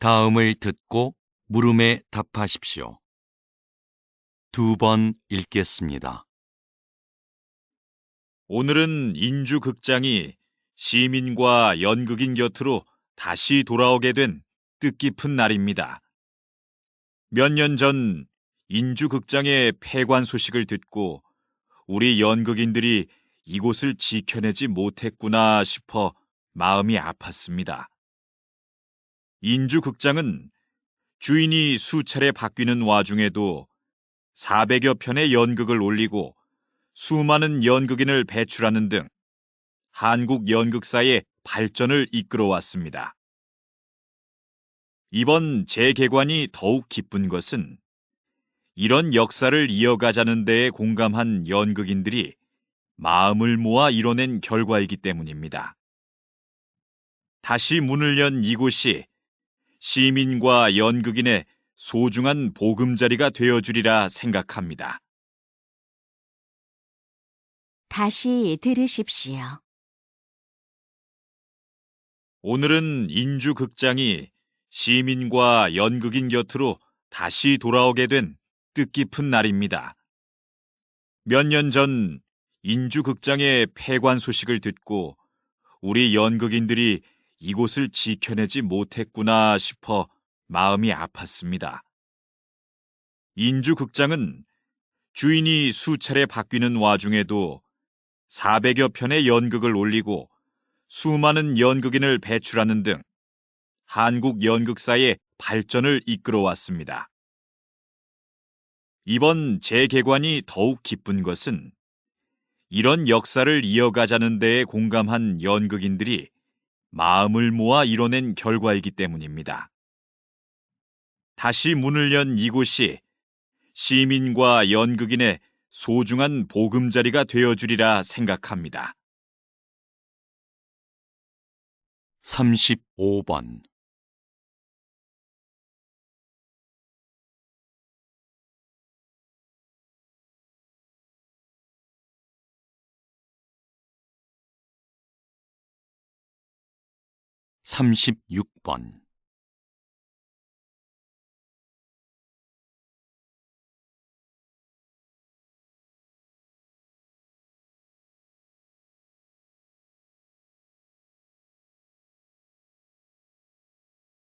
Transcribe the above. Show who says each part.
Speaker 1: 다음을 듣고 물음에 답하십시오. 두 번 읽겠습니다.
Speaker 2: 오늘은 인주극장이 시민과 연극인 곁으로 다시 돌아오게 된 뜻깊은 날입니다. 몇 년 전 인주극장의 폐관 소식을 듣고 우리 연극인들이 이곳을 지켜내지 못했구나 싶어 마음이 아팠습니다. 인주극장은 주인이 수차례 바뀌는 와중에도 400여 편의 연극을 올리고 수많은 연극인을 배출하는 등 한국 연극사의 발전을 이끌어 왔습니다. 이번 재개관이 더욱 기쁜 것은 이런 역사를 이어가자는 데에 공감한 연극인들이 마음을 모아 이뤄낸 결과이기 때문입니다. 다시 문을 연 이곳이 시민과 연극인의 소중한 보금자리가 되어주리라 생각합니다.
Speaker 3: 다시 들으십시오.
Speaker 2: 오늘은 인주극장이 시민과 연극인 곁으로 다시 돌아오게 된 뜻깊은 날입니다. 몇 년 전 인주극장의 폐관 소식을 듣고 우리 연극인들이 이곳을 지켜내지 못했구나 싶어 마음이 아팠습니다. 인주극장은 주인이 수차례 바뀌는 와중에도 400여 편의 연극을 올리고 수많은 연극인을 배출하는 등 한국 연극사의 발전을 이끌어 왔습니다. 이번 재개관이 더욱 기쁜 것은 이런 역사를 이어가자는 데에 공감한 연극인들이 마음을 모아 이뤄낸 결과이기 때문입니다. 다시 문을 연 이곳이 시민과 연극인의 소중한 보금자리가 되어주리라 생각합니다.
Speaker 1: 35번 36번